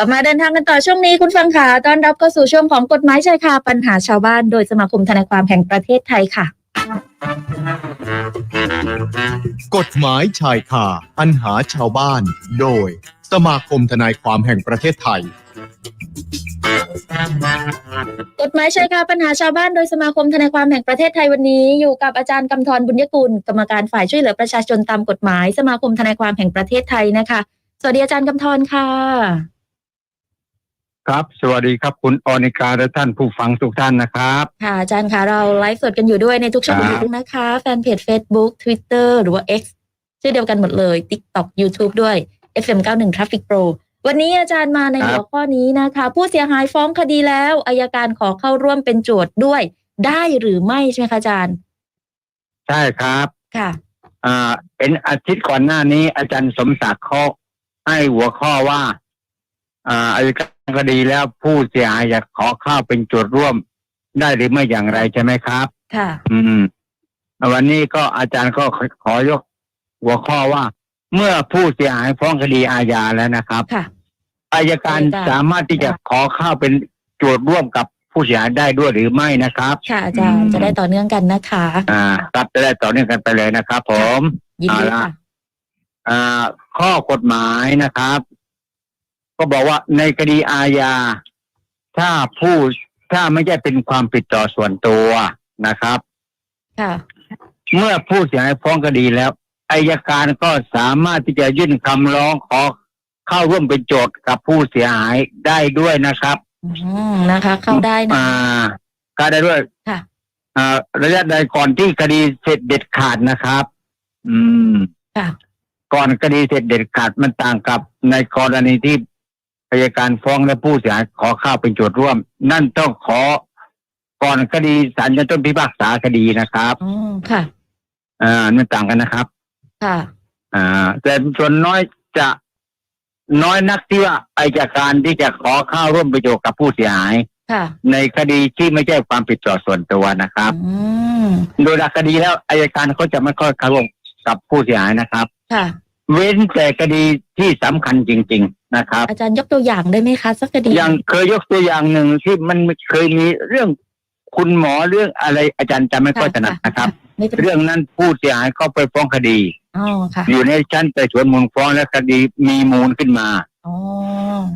ลับมาเดินทางกันต่อช่วงนี้คุณฟังค่ะต้อนรับเข้าสู่ช่วงของกฎหมายชายคาปัญหาชาวบ้านโดยสมาคมทนายความแห่งประเทศไทยค่ะ กฎหมายชายคาปัญหาชาวบ้าน โดยสมาคมทนายความแห่งประเทศไทย กฎหมายชายคาปัญหาชาวบ้านโดยสมาคมทนายความแห่งประเทศไทยวันนี้ อยู่กับอาจารย์กำธรบุญยกุลกรรมการฝ่ายช่วยเหลือประชาชนตามกฎหมาย สมาคมทนายความแห่งประเทศไทยนะคะ สวัสดีอาจารย์กำธรค่ะ ครับ สวัสดีครับคุณออนิกาและท่านผู้ฟังทุกท่านนะครับ ค่ะอาจารย์คะเราไลฟ์สดกันอยู่ด้วยในทุกช่องครับทางนะคะ แฟนเพจ Facebook Twitter หรือว่า X ชื่อเดียวกันหมดเลย TikTok YouTube ด้วย FM91 Traffic Pro วันนี้อาจารย์มาในหัวข้อนี้นะคะ ผู้เสียหายฟ้องคดีแล้วอายการขอเข้าร่วมเป็นโจทย์ด้วยได้หรือไม่ใช่ไหมคะอาจารย์ ใช่ครับค่ะอ่าเป็นอาทิตย์ก่อนหน้านี้ อาจารย์สมศักดิ์เขาให้หัวข้อว่า อ่าอายการคดีแล้วผู้เสียหายอยากขอเข้าเป็นโจทย์ร่วม ได้หรือไม่อย่างไรใช่ไหมครับ ค่ะ อืมวันนี้ก็อาจารย์ก็ขอขอยก หัวข้อว่า เมื่อผู้เสียหายฟ้องคดีอาญาแล้วนะครับค่ะ อายการอัยการสามารถที่จะขอเข้าเป็นโจทย์ร่วมกับผู้เสียหายได้ด้วยหรือไม่นะครับ ค่ะอาจารย์จะได้ต่อเนื่องกันนะคะ อ่าครับจะได้ต่อเนื่องกันไปเลยนะครับผม ยินดีเอาละ ค่ะ อ่าข้อกฎหมายนะครับ ก็บอกว่าในคดีอาญา ถ้าผู้ถ้าไม่ใช่เป็นความผิดต่อส่วนตัวนะครับ ค่ะ เมื่อผู้เสียหายฟ้องคดีแล้วอายการก็สามารถที่จะยื่นคำร้องขอเข้าร่วมเป็นโจทย์กับผู้เสียหายได้ด้วยนะครับ อืมนะคะ เข้าได้นะ อ่าก็ได้ด้วยค่ะ อ่าระยะใดก่อนที่คดีเสร็จเด็ดขาดนะครับ อืม ค่ะ ก่อนคดีเสร็จเด็ดขาดมันต่างกับในกรณีที่ อายการฟ้องและผู้เสียหายขอเข้าเป็นโจทย์ร่วม นั่นต้องขอก่อนคดีศาลชั้นต้นพิพากษาคดีนะครับอืมค่ะอ่ามันต่างกันนะครับ ค่ะ อ่า แต่ส่วนน้อยจะน้อยนักที่ว่าอายการที่จะขอเข้าร่วมประโยชน์กับผู้เสียหาย ค่ะ ในคดีที่ไม่ใช่ความผิดต่อส่วนตัวนะครับ อืมโดยหลักคดีแล้วอายการเขาจะไม่ค่อยเข้าร่วมกับผู้เสียหายนะครับ ค่ะ เว้นแต่คดีที่สำคัญจริง ๆ นะครับ อาจารย์ยกตัวอย่างได้ไหมคะสักคดีอย่างเคยยกตัวอย่างหนึ่งที่มันเคยมีเรื่องคุณหมอเรื่องอะไรอาจารย์จำไม่ค่อยถนัดนะครับ ไม่เป็นไรเรื่องนั้นผู้เสียหายก็ไปฟ้องคดี อ๋อค่ะอยู่ในชั้นไต่สวนมูลฟ้องและคดีมีมูลขึ้นมาอ๋อ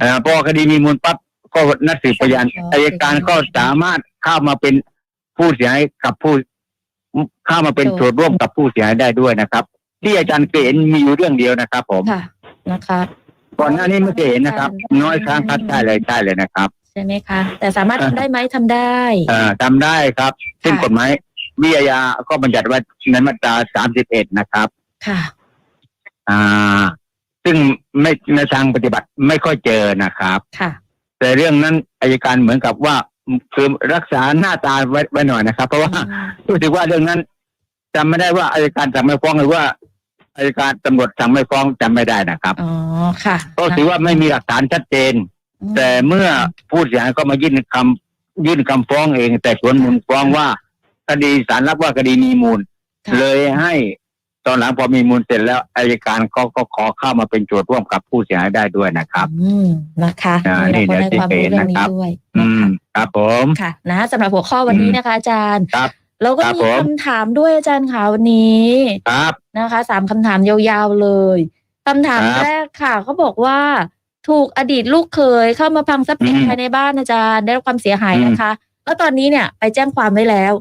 เอ่อพอคดีมีมูลปั๊บก็นัดสืบพยานอ๋ออายการก็สามารถเข้ามาเป็นผู้เสียหายกับผู้เข้ามาเป็นโจทย์ร่วมกับผู้เสียหายได้ด้วยนะครับ ที่อาจารย์เคยเห็นมีอยู่เรื่องเดียวนะครับ ผมค่ะนะคะก่อนหน้านี้ไม่เคยเห็นนะครับ น้อยครั้งคัดได้เลยได้เลยนะครับ ใช่ไหมคะ แต่สามารถทำได้ไหมทำได้ เอ่อทำได้ครับ ซึ่งค่ะกฎหมายวิทยาก็บัญญัติไว้ในมาตราสามสิบเอ็ดนะครับ ค่ะ อ่า ซึ่งไม่ในทางปฏิบัติไม่ค่อยเจอนะครับ ค่ะ แต่เรื่องนั้นอายการเหมือนกับว่าคือรักษาหน้าตาไว้ไว้หน่อยนะครับ เพราะว่าอืมรู้สึกว่าเรื่องนั้นจำไม่ได้ว่าอายการสั่งไม่ฟ้องหรือว่า อายการตำรวจสั่งไม่ฟ้องจำไม่ได้นะครับอ๋อค่ะก็ถือว่าไม่มีหลักฐานชัดเจนอืมแต่เมื่อผู้เสียหายก็มายื่นคำยื่นคำฟ้องเอง แต่สวนมูลฟ้องว่าคดีสารรับว่าคดีมีมูลค่ะเลยให้ตอนหลังพอมีมูลเสร็จแล้วอายการก็ก็ขอเข้ามาเป็นโจทย์ร่วมกับผู้เสียหายได้ด้วยนะครับ อืมนะคะอ่าเราก็ได้นี่ความเดี๋รู้ยวเรื่องนี้นะครับด้วยอืนะมคะครับผมค่ะนะสำหรับหัวข้อวันนี้นะคะ อาจารย์ครับ เราก็ครับมีผม คำถามด้วยอาจารย์ค่ะวันนี้ครับ นะคะสามคำถามยาวๆเลยคำถามครับแรกค่ะเขาบอกว่า ถูกอดีตลูกเขยเข้ามาพังทรัพย์สินอืมภายในบ้านอาจารย์ได้รับความเสียหายอืมนะคะ แล้วตอนนี้เนี่ยไปแจ้งความไว้แล้ว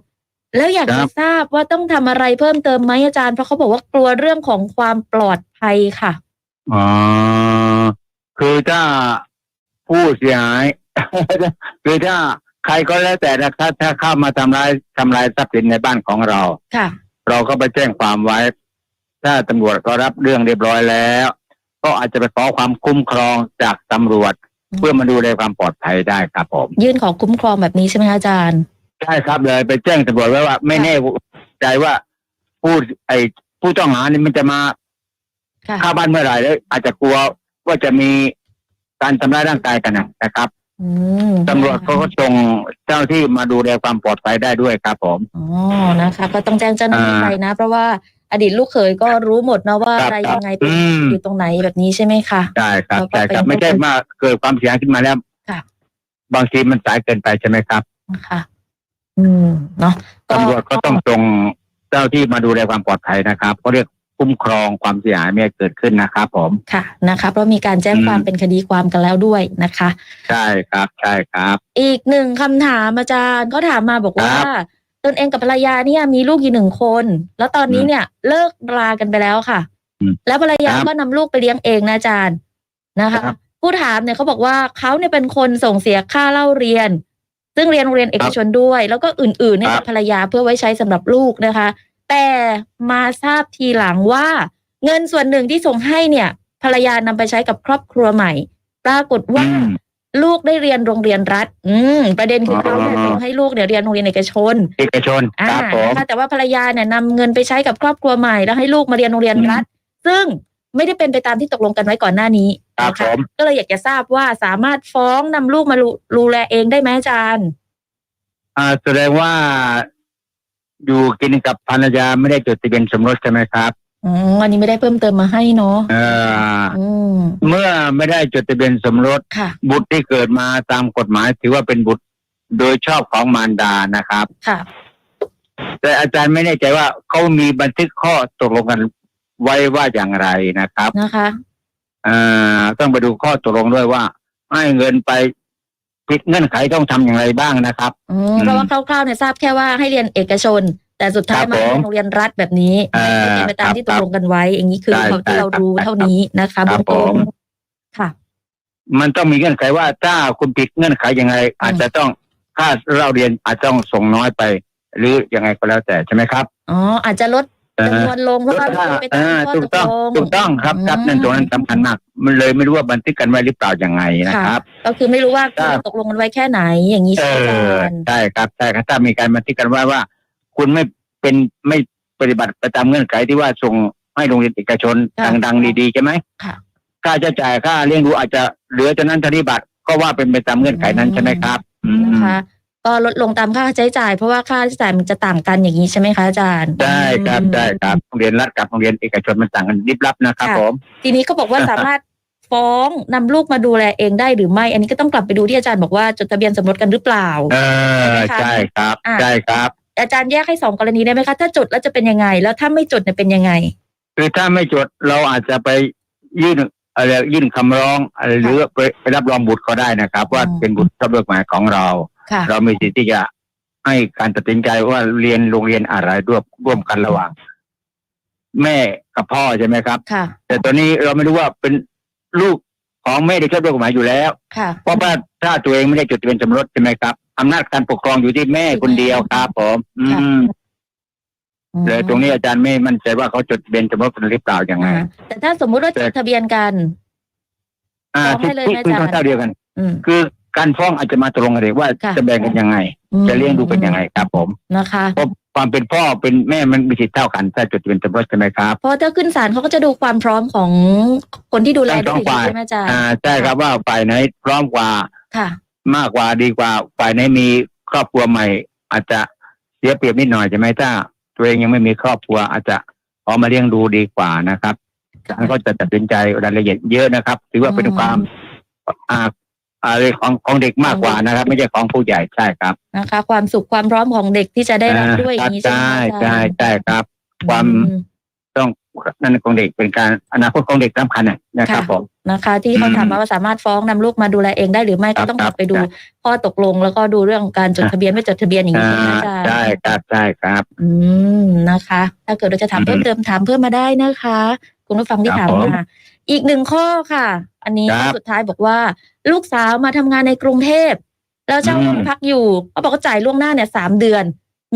แล้วอยากครัจะบ ทราบว่าต้องทำอะไรเพิ่มเติมไหมอาจารย์เพราะเขาบอกว่ากลัวเรื่องของความปลอดภัยค่ะ อ๋อคือถ้าผู้เสียหาย คือถ้า ใครก็แล้วแต่นะครับ ถ้าเข้ามาทำลายทำลายทรัพย์สินในบ้านของเรา ค่ะ เราก็ไปแจ้งความไว้ ถ้าตำรวจก็รับเรื่องเรียบร้อยแล้ว ก็อาจจะไปขอความคุ้มครองจากตำรวจ อืม เพื่อมาดูแลความปลอดภัยได้ครับผมยื่นขอคุ้มครองแบบนี้ใช่ไหมคะอาจารย์ ใช่ครับเลยไปแจ้งตำรวจไว้ว่า ไม่ค่ะแน่ใจว่าผู้ไอ้ผู้ต้องหานี่มันจะมาค่ะ เข้าบ้านเมื่อไหร่แล้วอาจจะกลัวว่าจะมีการทำร้ายร่างกายกันนะครับ อืมตำรวจเขาก็ส่งเจ้าหน้าที่มาดูแลความปลอดภัยได้ด้วยครับผม อ๋อนะคะ ก็ต้องแจ้งเจ้าหน้าที่อ่าไปนะ เพราะว่าอดีตลูกเขยก็รู้หมดนะว่าครับอะไรยังไงเป็นอืม อยู่ตรงไหนแบบนี้ใช่ไหมคะ ใช่ครับแล้วก็ใช่ครับเป็นไม่ใช่ว่าเกิดความเสียหายขึ้นมาแล้วค่ะ บางทีมันสายเกินไปใช่ไหมครับนะคะอืมเนาะตำรวจก็ต้องส่งเจ้าที่มาดูแลความปลอดภัยนะครับเขาเรียก คุ้มครองความเสียหายไม่ให้เกิดขึ้นนะครับผมค่ะนะคะเพราะมีการแจ้งความอืมเป็นคดีความกันแล้วด้วยนะคะ ใช่ครับใช่ครับ อีกหนึ่งคำถามอาจารย์เขาถามมาบอกว่าครับตนเองกับภรรยาเนี่ยมีลูกอยู่หนึ่งคน แล้วตอนนี้เนี่ยเลิกรากันไปแล้วค่ะอืมแล้วภรรยาครับก็นำลูกไปเลี้ยงเองนะอาจารย์นะคะครับผู้ถามเนี่ยเขาบอกว่าเขาเนี่ยเป็นคนส่งเสียค่าเล่าเรียน ซึ่งเรียนโรงเรียนเอกชนด้วย แล้วก็อื่นๆให้ครักับบภรรยาเพื่อไว้ใช้สำหรับลูกนะคะ แต่มาทราบทีหลังว่า เงินส่วนหนึ่งที่ส่งให้เนี่ย ภรรยานำไปใช้กับครอบครัวใหม่ ปรากฏว่าอืมลูกได้เรียนโรงเรียนรัฐ อืม ประเด็นคือเขาเนี่ยอ๋อส่งให้ลูกเนี่ยเรียนโรงเรียนเอกชน เอกชนอ่าครับผม นะคะแต่ว่าภรรยาเนี่ยนำเงินไปใช้กับครอบครัวใหม่ แล้วให้ลูกมาเรียนโรงเรียนรัฐ ซึ่งไม่ได้เป็นไปตามที่ตกลงกันไว้ก่อนหน้านี้ครับนะผคะม ก็เลยอยากจะทราบว่าสามารถฟ้องนำลูกมาดูแลเองได้ไหมอาจารย์ อ่าแสดงว่า อยู่กินกับภรรยาไม่ได้จดทะเบียนสมรสใช่ไหมครับอืมอันนี้ไม่ได้เพิ่มเติมมาให้เนาะเอออืมเมื่อไม่ได้จดทะเบียนสมรส ค่ะ บุตรที่เกิดมาตามกฎหมาย ถือว่าเป็นบุตรโดยชอบของมารดานะครับ ค่ะ แต่อาจารย์ไม่แน่ใจว่าเขามีบันทึกข้อตกลงกันไว้ว่าอย่างไรนะครับนะคะอ่าต้องไปดูข้อตกลงด้วยว่า ให้เงินไป ผิดเงื่อนไขต้องทำอย่างไรบ้างนะครับ อืมเพราะว่าคร่าวๆเนี่ยทราบแค่ว่าให้เรียนเอกชน แต่สุดท้ายครับมาผมเรียนโรงเรียนรัฐแบบนี้อ่าไม่เป็นไปตามที่คตรับกลงกันไว้ อย่างนี้คือใช่เขาที่เราใช่ครับรู้เท่านี้นะคะครับเบื้องต้นผม ค่ะ มันต้องมีเงื่อนไขว่าถ้าคุณผิดเงื่อนไขยังไง อาจจะต้องค่าเราเรียนอาจจะต้องส่งน้อยไป หรือยังไงก็แล้วแต่ใช่ไหมครับ อ๋ออาจจะลดเออ จำนวนลงเพราะว่าไม่เป็นไปตามข้อถูกตต้องกลง ถูกต้องครับครับนั่นตรงนั้นสำคัญมาก มันเลยไม่รู้ว่าบันทึกกันไว้หรือเปล่ายังไงนะครับ ก็คือไม่รู้ว่าครับ ตกลงกันไว้แค่ไหนอย่างนี้เอใช่ไหมอาอจารย์ ใช่ครับใช่ครับถ้ามีการบันทึกกันไว้ว่า คุณไม่เป็นไม่ปฏิบัติไปตามเงื่อนไขที่ว่าส่งให้โรงเรียนเอกชนดังๆดีๆใช่ไหมค่ะ ค่าใช้จ่ายค่าเลี้ยงดูอาจจะเหลือจากนั้นธนิบัตรก็ว่าเป็นไปตามเงื่อนไขนั้นใช่ไหมครับ อืม นะคะ ก็ลดลงตามค่าใช้จ่าย เพราะว่าค่าใช้จ่ายมันจะต่างกันอย่างนี้ใช่ไหมคะอาจารย์ใช่ครับอืมใช่ครับโรงเรียนรัฐกับโรงเรียนเอกชนมันต่างกันลิบลับนะครับค่ะ ผม ทีนี้ก็บอกว่าสามารถฟ้องนำลูกมาดูแลเองได้หรือไม่ อันนี้ก็ต้องกลับไปดูที่อาจารย์บอกว่าจดทะเบียนสมรสกันหรือเปล่า เออใช่ไหมคะใช่ครับอะ ใช่ครับ อาจารย์แยกให้สองกรณีได้ไหมคะถ้าจดแล้วจะเป็นยังไง แล้วถ้าไม่จดเนี่ยเป็นยังไง คือถ้าไม่จดเราอาจจะไปยื่นอะไรยื่นคำร้องอะไรหรือไปไปรับรองบุตรก็ได้นะครับ ว่าอืมเป็นบุตรตามกฎหมายของเราค่ะ เรามีสิทธิ์ที่จะให้การตัดสินใจว่าเรียนโรงเรียนอะไรร่วมร่วมกันระหว่าง แม่กับพ่อใช่ไหมครับ ค่ะ แต่ตอนนี้เราไม่รู้ว่าเป็นลูกของแม่ที่ชอบด้วยกฎหมายอยู่แล้ว ค่ะ เพราะว่าถ้าตัวเองไม่ได้จดทะเบียนสมรสใช่ไหมครับอำนาจการปกครองอยู่ที่แม่คนเดียวครับผมอืค่ะมเลยตรงนี้อาจารย์ไม่มั่นใจว่าเขาจดทะเบียนสมรสกันหรือเปล่าอย่างไงอ่าแต่ถ้าสมมุติว่าจแต่ดทะเบียนกัน อ่าฟ้องให้ที่เลยที่นะที่อาจารย์เขาเท่าเดียวกัน อืม คือ การฟ้องอาจจะมาตรงกันเลยว่าค่ะ จะแบ่งกันยังไง จะเลี้ยงดูเป็นยังไงครับผมนะคะ เพราะความเป็นพ่อเป็นแม่มันมีสิทธิ์เท่ากันถ้าจดทะเบียนสมรสใช่ไหมครับ เพราะถ้าขึ้นศาลเขาก็จะดูความพร้อมของคนที่ดูแลทั้งสด้อวงยฝ่าย ใช่ไหมอาจารย์อ่าใช่ครับว่าฝ่ายไหนพร้อมกว่าค่ะ มากกว่าดีกว่าฝ่ายไหนมีครอบครัวใหม่ อาจจะเสียเปรียบนิดหน่อยใช่ไหมถ้าตัวเองยังไม่มีครอบครัวอาจจะขอมาเลี้ยงดูดีกว่านะครับศาลก็จะตัดสินใจรายละเอียดเยอะนะครับ ถือว่าเป็นความอ่า อะไรของของเด็กมากกว่านะครับ ไม่ใช่ของผู้ใหญ่ใช่ครับนะคะ ความสุขความพร้อมของเด็กที่จะได้รับด้วยอย่างนี้ใช่ไหมใช่อาจารย์ใช่ใช่ครับ ความอืต้องนั่นของเด็กเป็นการอนาคตของเด็กสำคัญน่ะนะครับค่ะผมนะคะ ที่เขาอืมถามมาว่าสามารถฟ้องนำลูกมาดูแลเองได้หรือไม่ครัก็บต้องคกรัลับบไปดูครับข้อตกลงแล้วก็ดูเรื่องของการจดทะเบียนไม่จดทะเบียนอย่างนี้อ่าใช่ไหมอาจารย์ใช่ครับใช่ครับ อืมนะคะ ถ้าเกิดเราจะถามอืมเพิ่มเติมถามเพิ่มมาได้นะคะ คุณผู้ฟังที่ครัถาบมผมมาอีกหนึ่งข้อค่ะ อันนี้ครับสุดท้ายบอกว่า ลูกสาวมาทำงานในกรุงเทพ แล้วเช่าอืมห้องพักอยู่เขาบอกว่าจ่ายล่วงหน้าเนี่ยสามเดือน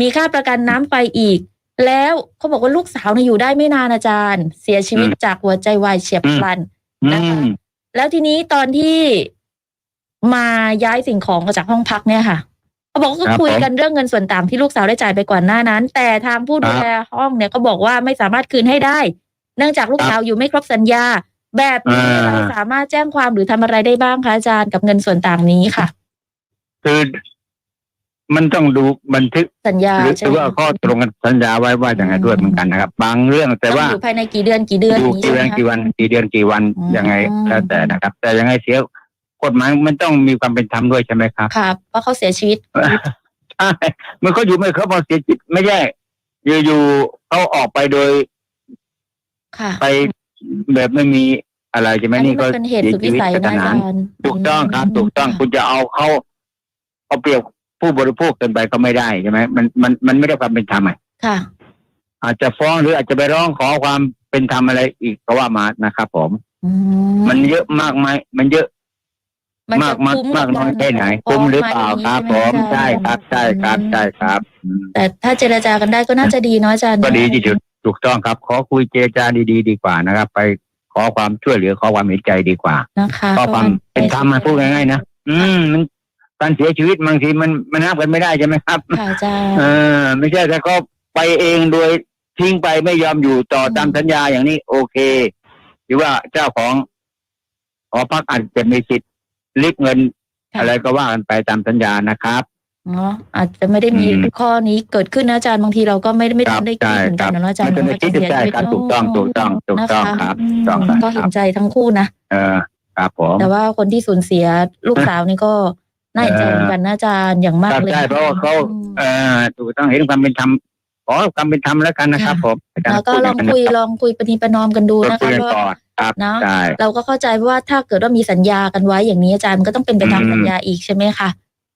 มีค่าประกันน้ำไฟอีก แล้วเขาบอกว่าลูกสาวเนี่ยอยู่ได้ไม่นานอาจารย์ เสียชีวิตจากหัวใจวายเฉียบพลันอืนะคะมแล้วทีนี้ตอนที่มาย้ายสิ่งของออกจากห้องพักเนี่ยค่ะเขาบอกว่าก็ครับคุยผมกันเรื่องเงินส่วนต่างที่ลูกสาวได้จ่ายไปก่อนหน้านั้น แต่ทางผู้ดูครับแลห้องเนี่ยก็บอกว่าไม่สามารถคืนให้ได้ เนื่องจากลูกครับสาวอยู่ไม่ครบสัญญา แบบนี้อ่าเราสามารถแจ้งความหรือทำอะไรได้บ้างคะอาจารย์กับเงินส่วนต่างนี้ค่ะ คือมันต้องดูบันทึกสัญญาหรือใช่หรือไหมว่าข้อตรงกันสัญญาไว้ว่าอย่างไรด้วยเหมือนกันนะครับ บางเรื่องแต่ว่าต้องอยู่ภายในกี่เดือนกี่เดือนดูอย่างนี้กี่ใช่ไหวัมนคะกี่วันกี่เดือนกี่วันอืมยังไงแล้วแต่นะครับ แต่ยังไงเสียกฎหมายมันต้องมีความเป็นธรรมด้วยใช่ไหมครับค่ะเพราะเขาเสียชีวิตใช่มันก็อยู่ไม่เขาพอเสียจิตไม่ใช่อยู่ๆเขาออกไปโดย ค่ะ ไปแบบไม่มีอะไรใช่ไหมอันนี้นี่มัก็นเป็นเหตุเสียสุดชีวิวิตสัยกระทันะนอาหัจานรย์ถูกต้องครับ ถูกต้องคุณจะเอาเขาเอาเปรียบผู้บริโภคเกินไปก็ไม่ได้ใช่ไหมมันมันมันไม่ได้ความเป็นธรรมอะค่ะ อาจจะฟ้องหรืออาจจะไปร้องขอความเป็นธรรมอะไรอีกก็ว่ามานะครับผม อืมันเยอะมากไหมมันเยอะมันมาจะกมากคุ้มากน้อยบแค่ไหนฟ้คุ้งมหรือเปล่าครับไหผมอาจาใช่ย์ครับใช่ครับใช่ครับอืมแต่ถ้าเจรจากันได้ก็น่าจะดีเนาะอาจารย์ก็ดีที่สุด ถูกต้องครับ ขอคุยเจรจาดีๆดีกว่านะครับ ไปขอความช่วยเหลือขอความเห็นใจดีกว่านะคะขอความเป็นธรรมมาพูดง่ายๆนะอืมมันการเสียชีวิตบางทีมันมันห้ามกันไม่ได้ใช่ไหมครับค่ะอาจารย์เออ ไม่ใช่แต่ก็ไปเองโดยทิ้งไปไม่ยอมอยู่ต่อตามสัญญาอย่างนี้ โอเค หรือว่าเจ้าของหอพักอาจจะมีสิทธิ์ริบเงินค่ะอะไรก็ว่ากันไปตามสัญญานะครับ เนาะอาจจะไม่ได้มีอืม ข้อนี้เกิดขึ้นนะอาจารย์บางทีเราก็ไม่ไม่ครับทันได้คิดใช่เหมือนคกัรันบนะเนาะอาจารย์ไม่ทันได้คิดว่าจะเสียใช่ชีวิตครับถูกต้องถูกต้องถูกต้องนะะครับอืมถูกต้องครับก็เห็นใจทั้งคู่นะ เออครับผมแต่ว่าคนที่สูญเสียลูกสาวนี่ก็น่าเห็นใจเหมือนกันนะอาจารย์อย่างมากครับเลยใช่เพราะว่าเขาอืมเออถูกต้องเห็นความเป็นธรรมขอความเป็นธรรมแล้วกันนะครับผมในารแล้วก็พูดลองกันคุยนะครับลองคุยปฏิประนอมกันดูก็นะคุคะยกันเพราะก่อนครับเนาะใช่เราก็เข้าใจว่าถ้าเกิดว่ามีสัญญากันไว้อย่างนี้อาจารย์มันก็ต้องเป็นไปตามอืม สัญญาอีกใช่ไหมคะ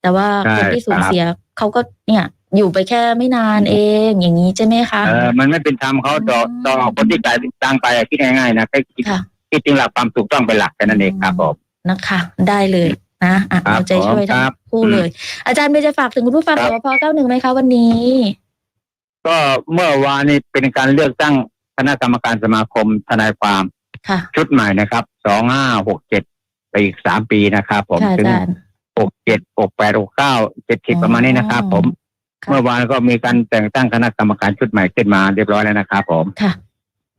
แต่ว่าใช่คนที่สูญครับเสียเขาก็เนี่ยอยู่ไปแค่ไม่นานเองอย่างนี้ใช่ไหมคะเออมันไม่เป็นธรรมเขาต่ออืมต่อคนที่จ่ายตังค์ไปอะคิดง่ายๆนะแค่คิดค่ะคิดถึงหลักความถูกต้องเป็นหลักแค่นั้นเองครับผมนะคะ ได้เลยนะอะครับเอาใจช่วยผมทั้ครังบคู่อืมเลย อาจารย์เบลจะฝากถึงคุณผู้ฟังครัสบวพเก้าหนึ่งไหมคะวันนี้ ก็เมื่อวานนี้เป็นการเลือกตั้งคณะกรรมการสมาคมทนายความค่ะชุดใหม่นะครับสองห้าหกเจ็ดไปอีกสามปีนะครับ ผมค่ะอาถึงจารย์ หกเจ็ดหกแปดหกเก้าเจ็ดสิบอ๋อประมาณนี้นะครับ ผม ค่ะ เมื่อวานก็มีการแต่งตั้งคณะกรรมการชุดใหม่ขึ้นมาเรียบร้อยแล้วนะครับผม ค่ะ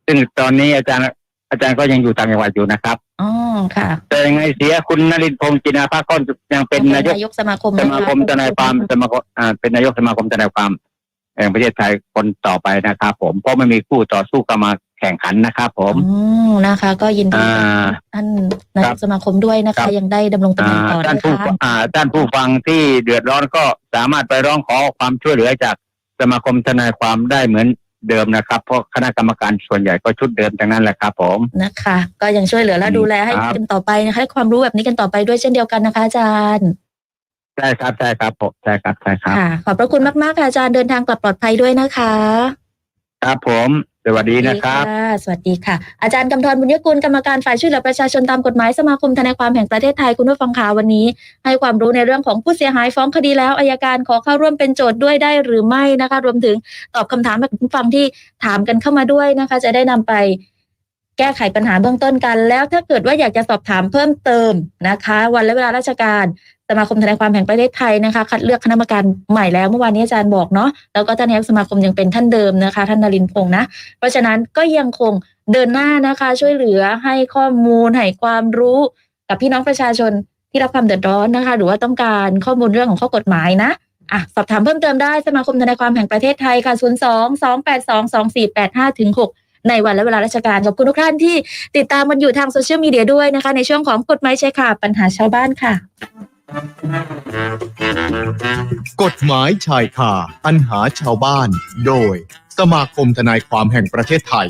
ซึ่งตอนนี้อาจารย์อาจารย์ก็ยังอยู่ต่างจังหวัดอยู่นะครับ อ๋อ ค่ะแต่ยังไงเสียคุณนรินทร์พงศ์จินาภาคก็ยังเป็นนายกนายกสมาคมสมาคมทนายความสมาคมอ่าเป็นนายกสมาคมทนายความแห่งประเทศไทยคนต่อไปนะครับ ผมเพราะไม่มีคู่ต่อสู้ก็มา แข่งขันนะครับ ผม อืมนะคะ ก็ยินดีอ่าท่านนายกสมาคมด้วยนะครัคะ บ ยังได้ดำรงตำแหอ่าน่งต่อท่านนะผู้คะอ่าท่านผู้ฟังที่เดือดร้อนก็สามารถไปร้องขอความช่วยเหลือจากสมาคมทนายความได้เหมือนเดิมนะครับ เพราะคณะกรรมการส่วนใหญ่ก็ชุดเดิมทั้งนั้นแหละครับผม นะคะ ก็ยังช่วยเหลือและดูแลให้ครับ กันต่อไปนะคะให้ความรู้แบบนี้กันต่อไปด้วยเช่นเดียวกันนะคะอาจารย์ใช่ครับใช่ครับผมใช่ครับใช่ครับ ค่ะ ขอบพระคุณมากๆค่ะอาจารย์เดินทางกลับปลอดภัยด้วยนะคะ ครับผม สวัสดีนะครับ สวัสดีค่ะ อาจารย์กำธรบุญยกุลกรรมการฝ่ายช่วยเหลือประชาชนตามกฎหมายสมาคมทนายความแห่งประเทศไทยคุณผู้ฟังข่าววันนี้ ให้ความรู้ในเรื่องของผู้เสียหายฟ้องคดีแล้วอายการขอเข้าร่วมเป็นโจทย์ด้วยได้หรือไม่นะคะ รวมถึงตอบคำถามให้กับผู้ฟังที่ถามกันเข้ามาด้วยนะคะ จะได้นำไป แก้ไขปัญหาเบื้องต้นกัน แล้วถ้าเกิดว่าอยากจะสอบถามเพิ่มเติมนะคะ วันและเวลาราชการสมาคมทนายความแห่งประเทศไทยนะคะ คัดเลือกคณะกรรมการใหม่แล้วเมื่อวานนี้อาจารย์บอกเนาะแล้วก็ท่านนายกสมาคมยังเป็นท่านเดิมนะคะ ท่านนรินพงษ์นะ เพราะฉะนั้นก็ยังคงเดินหน้านะคะ ช่วยเหลือให้ข้อมูลให้ความรู้กับพี่น้องประชาชนที่รับความเดือดร้อนนะคะ หรือว่าต้องการข้อมูลเรื่องของข้อกฎหมายนะอะสอบถามเพิ่มเติมได้สมาคมทนายความแห่งประเทศไทยค่ะ 0 2 2 8 2 2 4 8 5ถึง6 ในวันและเวลาราชการขอบคุณทุกท่านที่ติดตามมันอยู่ทางโซเชียลมีเดียด้วยนะคะ ในช่วงของกฎหมายใช่ค่ะปัญหาชาวบ้านค่ะ กฎหมายชายคาปัญหาชาวบ้าน โดย สมาคมทนายความแห่งประเทศไทย